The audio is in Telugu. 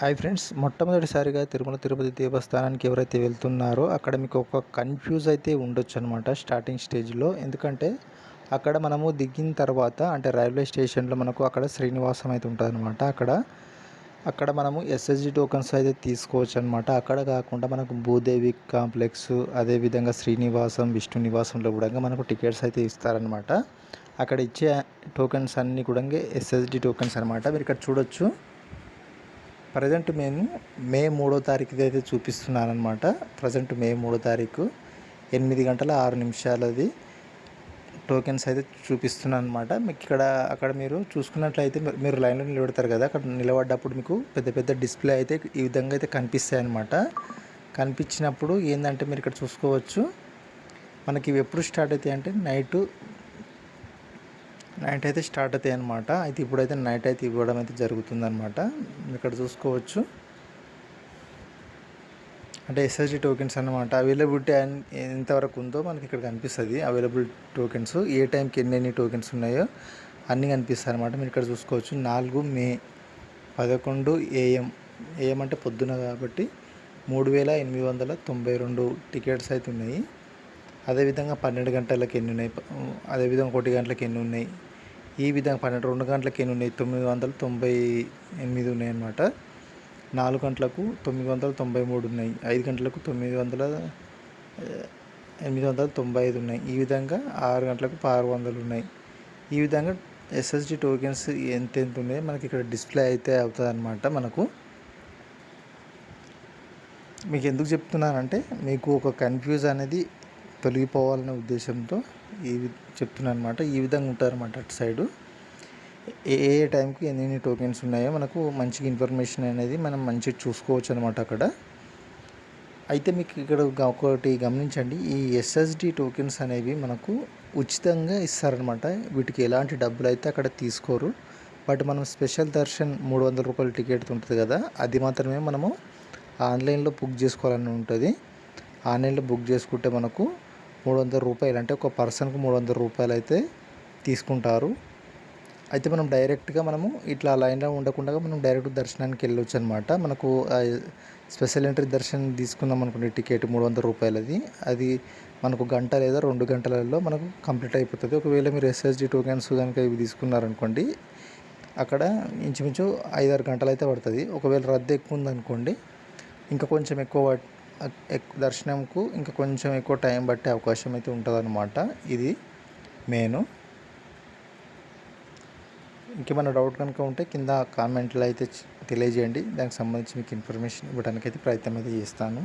హాయ్ ఫ్రెండ్స్ మొట్టమొదటిసారిగా తిరుమల తిరుపతి దేవస్థానానికి ఎవరైతే వెళ్తున్నారో అక్కడ మీకు ఒక కన్ఫ్యూజ్ అయితే ఉండొచ్చు అనమాట స్టార్టింగ్ స్టేజ్లో ఎందుకంటే అక్కడ మనము దిగిన తర్వాత అంటే రైల్వే స్టేషన్లో మనకు అక్కడ శ్రీనివాసం అయితే ఉంటుంది అనమాట అక్కడ అక్కడ మనము ఎస్ఎస్జి టోకన్స్ అయితే తీసుకోవచ్చు అనమాట అక్కడ కాకుండా మనకు భూదేవి కాంప్లెక్స్ అదేవిధంగా శ్రీనివాసం విష్ణు నివాసంలో కూడా మనకు టికెట్స్ అయితే ఇస్తారనమాట అక్కడ ఇచ్చే టోకెన్స్ అన్నీ కూడా ఎస్ఎస్డి టోకెన్స్ అనమాట మీరు ఇక్కడ చూడొచ్చు. ప్రజెంట్ మేము మే మూడో తారీఖుది అయితే చూపిస్తున్నానమాట ప్రజెంట్ మే మూడో తారీఖు ఎనిమిది గంటల ఆరు నిమిషాలది టోకెన్స్ అయితే చూపిస్తున్నాను అనమాట మీకు ఇక్కడ అక్కడ మీరు చూసుకున్నట్లయితే మీరు లైన్లో నిలబడతారు కదా అక్కడ నిలబడ్డప్పుడు మీకు పెద్ద పెద్ద డిస్ప్లే అయితే ఈ విధంగా అయితే కనిపిస్తాయి అనమాట కనిపించినప్పుడు ఏంటంటే మీరు ఇక్కడ చూసుకోవచ్చు. మనకి ఇవి ఎప్పుడు స్టార్ట్ అవుతాయి అంటే నైట్ నైట్ అయితే స్టార్ట్ అవుతాయి అనమాట అయితే ఇప్పుడైతే నైట్ అయితే ఇవ్వడం అయితే జరుగుతుందన్నమాట. ఇక్కడ చూసుకోవచ్చు. అంటే ఎస్ఎస్డి టోకెన్స్ అనమాట అవైలబిలిటీ ఎంతవరకు ఉందో మనకి ఇక్కడ కనిపిస్తుంది. అవైలబుల్ టోకెన్స్ ఏ టైంకి ఎన్ని టోకెన్స్ ఉన్నాయో అన్నీ కనిపిస్తాయి అనమాట మీరు ఇక్కడ చూసుకోవచ్చు. నాలుగు మే పదకొండు ఏఎం ఏఎం అంటే పొద్దున కాబట్టి మూడు వేల ఎనిమిది వందల తొంభై రెండు టికెట్స్ అయితే ఉన్నాయి. అదేవిధంగా పన్నెండు గంటలకు ఎన్ని ఉన్నాయి? అదేవిధంగా ఒకటి గంటలకు ఎన్ని ఉన్నాయి? ఈ విధంగా పన్నెండు రెండు గంటలకు ఎన్ని ఉన్నాయి? తొమ్మిది వందల తొంభై ఎనిమిది ఉన్నాయి అన్నమాట. నాలుగు గంటలకు తొమ్మిది వందల తొంభై మూడు ఉన్నాయి. ఐదు గంటలకు తొమ్మిది వందల ఎనిమిది వందల తొంభై ఐదు ఉన్నాయి. ఈ విధంగా ఆరు గంటలకు ఆరు వందలు ఉన్నాయి. ఈ విధంగా ఎస్ఎస్డి టోకెన్స్ ఎంత ఎంత ఉన్నాయో? మనకి ఇక్కడ డిస్ప్లే అయితే అవుతుంది అనమాట మనకు. మీకు ఎందుకు చెప్తున్నానంటే మీకు ఒక కన్ఫ్యూజ్ అనేది తొలగిపోవాలనే ఉద్దేశంతో ఈ చెప్తున్నాను అనమాట ఈ విధంగా ఉంటారన్నమాట అటు సైడు. ఏ ఏ టైంకి ఎన్ని టోకెన్స్ ఉన్నాయో మనకు మంచిగా ఇన్ఫర్మేషన్ అనేది మనం మంచిగా చూసుకోవచ్చు అనమాట అక్కడ. అయితే మీకు ఇక్కడ ఒకటి గమనించండి. ఈ ఎస్ఎస్డి టోకెన్స్ అనేవి మనకు ఉచితంగా ఇస్తారనమాట వీటికి ఎలాంటి డబ్బులు అయితే అక్కడ తీసుకోరు. బట్ మనం స్పెషల్ దర్శన్ మూడు వందల రూపాయల టికెట్ ఉంటుంది కదా అది మాత్రమే మనము ఆన్లైన్లో బుక్ చేసుకోవాలని ఉంటుంది. ఆన్లైన్లో బుక్ చేసుకుంటే మనకు మూడు వందల రూపాయలు. అంటే ఒక పర్సన్కి మూడు వందల రూపాయలు అయితే తీసుకుంటారు. అయితే మనం డైరెక్ట్గా మనము ఇట్లా లైన్లో ఉండకుండా మనం డైరెక్ట్ దర్శనానికి వెళ్ళొచ్చు అనమాట మనకు స్పెషల్ ఎంట్రీ దర్శనం తీసుకుందాం అనుకునే టికెట్ మూడు వందల రూపాయలది. అది మనకు గంట లేదా రెండు గంటలలో మనకు కంప్లీట్ అయిపోతుంది. ఒకవేళ మీరు ఎస్ఎస్డి టోకెన్స్ కనుక ఇవి తీసుకున్నారనుకోండి అక్కడ ఇంచుమించు ఐదారు గంటలు అయితే పడుతుంది. ఒకవేళ రద్దు ఎక్కువ ఉందనుకోండి ఇంకా కొంచెం ఎక్కువ దర్శనంకు ఇంకా కొంచెం ఎక్కువ టైం పట్టే అవకాశం అయితే ఉంటుందన్నమాట. ఇది మెయిన్ ఇంకేమైనా డౌట్ కనుక ఉంటే కింద కామెంట్లో అయితే తెలియజేయండి. దానికి సంబంధించి మీకు ఇన్ఫర్మేషన్ ఇవ్వడానికి అయితే ప్రయత్నం అయితే చేస్తాను.